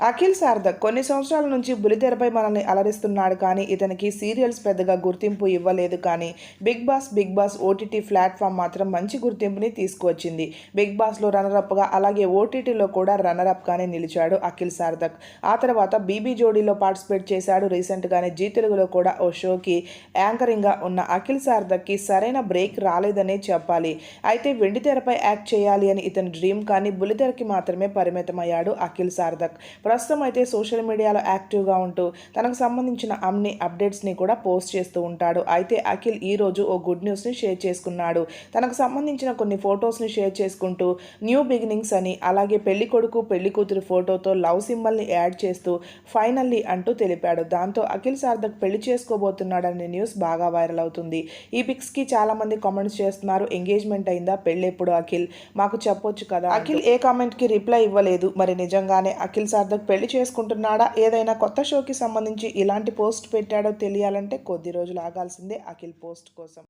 అఖిల్ సార్థక్ కొన్ని సంవత్సరాల నుంచి బులితెరపై మనల్ని అలరిస్తున్నాడు కానీ ఇతనికి సీరియల్స్ పెద్దగా గుర్తింపు ఇవ్వలేదు కానీ Bigg Boss Bigg Boss OTT platform మాత్రం మంచి గుర్తింపుని తీసుకువచ్చింది. బిగ్ బాస్లో రన్నరప్గా అలాగే ఓటీటీలో కూడా రన్నరప్గానే నిలిచాడు అఖిల్ సార్థక్ ఆ తర్వాత బీబీ జోడీలో పార్టిసిపేట్ చేశాడు రీసెంట్గానే జీ తెలుగులో కూడా ఓ షోకి యాంకరింగ్గా ఉన్న అఖిల్ సార్థక్కి సరైన బ్రేక్ రాలేదనే చెప్పాలి. అయితే వెండితెరపై యాక్ట్ చేయాలి అని ఇతని డ్రీమ్ కానీ బులితెరకి మాత్రమే పరిమితమయ్యాడు అఖిల్ సార్థక్ ప్రస్తుతం అయితే సోషల్ మీడియాలో యాక్టివ్గా ఉంటూ తనకు సంబంధించిన అన్ని అప్డేట్స్ని కూడా పోస్ట్ చేస్తూ ఉంటాడు. అయితే అఖిల్ ఈరోజు ఓ గుడ్ న్యూస్ని షేర్ చేసుకున్నాడు. తనకు సంబంధించిన కొన్ని ఫొటోస్ని షేర్ చేసుకుంటూ న్యూ బిగినింగ్స్ అని అలాగే పెళ్ళి కొడుకు పెళ్ళి కూతురు ఫోటోతో లవ్ సింబల్ని యాడ్ చేస్తూ ఫైనల్లీ అంటూ తెలిపాడు. దాంతో అఖిల్ సార్థక్ పెళ్ళి చేసుకోబోతున్నాడనే న్యూస్ బాగా వైరల్ అవుతుంది. ఈ పిక్స్కి చాలామంది కామెంట్స్ చేస్తున్నారు. ఎంగేజ్మెంట్ అయిందా? పెళ్ళెప్పుడు అఖిల్? మాకు చెప్పొచ్చు కదా అఖిల్ ఏ కామెంట్కి రిప్లై ఇవ్వలేదు. మరి నిజంగానే అఖిల్ సార్థక్ పెళ్ళి చేసుకుంటున్నాడా? ఏదైనా కొత్త షోకి సంబంధించి ఇలాంటి పోస్ట్ పెట్టాడో తెలియాలంటే కొద్ది రోజులు ఆగాల్సిందే అఖిల్ పోస్ట్ కోసం.